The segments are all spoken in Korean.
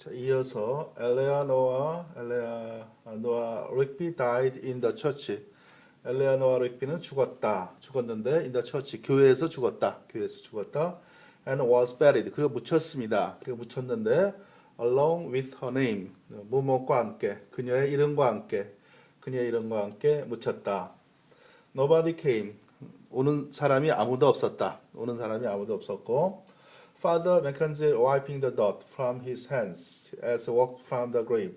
자, 이어서 엘레아노와 엘레아노와 릭비 died in the church. 엘레아노와 릭비는 죽었다. 죽었는데 in the church 교회에서 죽었다. 교회에서 죽었다. and was buried. 그리고 묻혔습니다. 그리고 묻혔는데 along with her name 모모과 함께 그녀의 이름과 함께 그녀의 이름과 함께 묻혔다. Nobody came. 오는 사람이 아무도 없었다. 오는 사람이 아무도 없었고 Father Mackenzie wiping the dust from his hands as walked from the grave.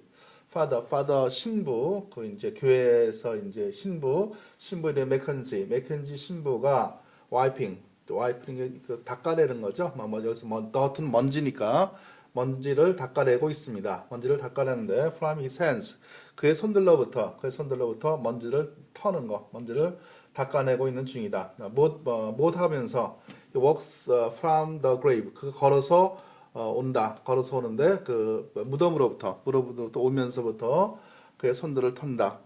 Father, Father 신부, 그 이제 교회에서 이제 신부, 신부 이름 맥켄지, 맥켄지 신부가 wiping, wiping 그 닦아내는 거죠. 뭐, 뭐 여기서 먼, 더튼 먼지니까 먼지를 닦아내고 있습니다. 먼지를 닦아내는데 from his hands, 그의 손들로부터, 그의 손들로부터 먼지를 터는 거, 먼지를 닦아내고 있는 중이다. 못, 어, 못 하면서 walks uh, from the grave. 그 걸어서 어, 온다. 걸어서 오는데 그 무덤으로부터 무덤으로부터 오면서부터 그의 손들을 턴다.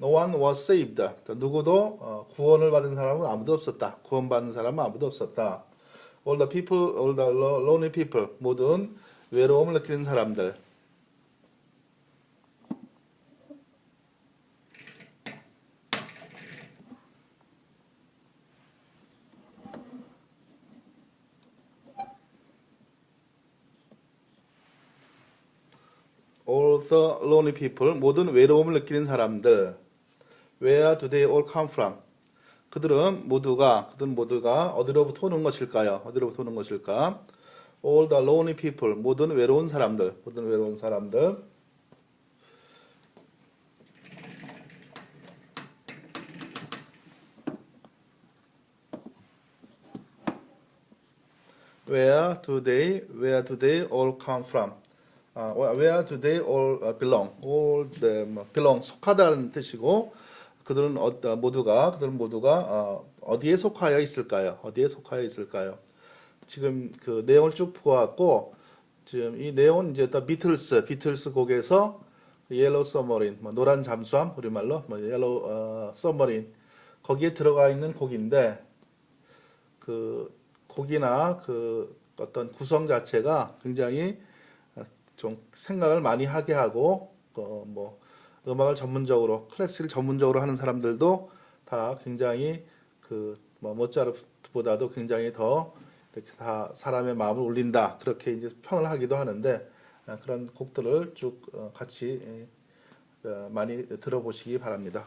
No one was saved. 누구도 어, 구원을 받은 사람은 아무도 없었다. 구원받은 사람은 아무도 없었다. All the people, all the lo- lonely people, 모든 외로움을 느끼는 사람들. All the lonely people, 모든 외로움을 느끼는 사람들. Where do they all come from? 그들은 모두가 그들은 모두가 어디로부터 오는 것일까요? 어디로부터 오는 것일까? All the lonely people, 모든 외로운 사람들, 모든 외로운 사람들. Where do they, where do they all come from? 아, where do they all uh, belong? all the 뭐, belong 속하다는 뜻이고 그들은 어, 어, 모두가 그들은 모두가 어, 어디에 속하여 있을까요? 어디에 속하여 있을까요? 지금 그 내용을 쭉 보았고 지금 이 내용은 이제 더 비틀스 비틀스 곡에서 옐로우 서머린 뭐 노란 잠수함 우리말로 뭐 옐로우 어, 서머린 거기에 들어가 있는 곡인데 그 곡이나 그 어떤 구성 자체가 굉장히 좀 생각을 많이 하게 하고 어, 뭐 음악을 전문적으로 클래식을 전문적으로 하는 사람들도 다 굉장히 그뭐 모차르트보다도 굉장히 더 이렇게 다 사람의 마음을 울린다 그렇게 이제 평을 하기도 하는데 아, 그런 곡들을 쭉 어, 같이 예, 어, 많이 들어보시기 바랍니다.